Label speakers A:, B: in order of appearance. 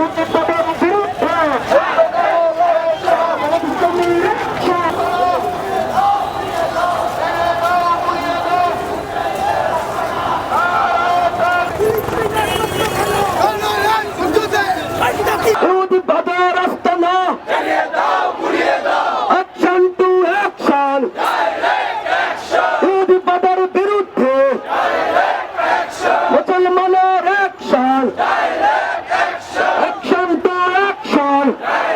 A: গুরুত্ব Yeah.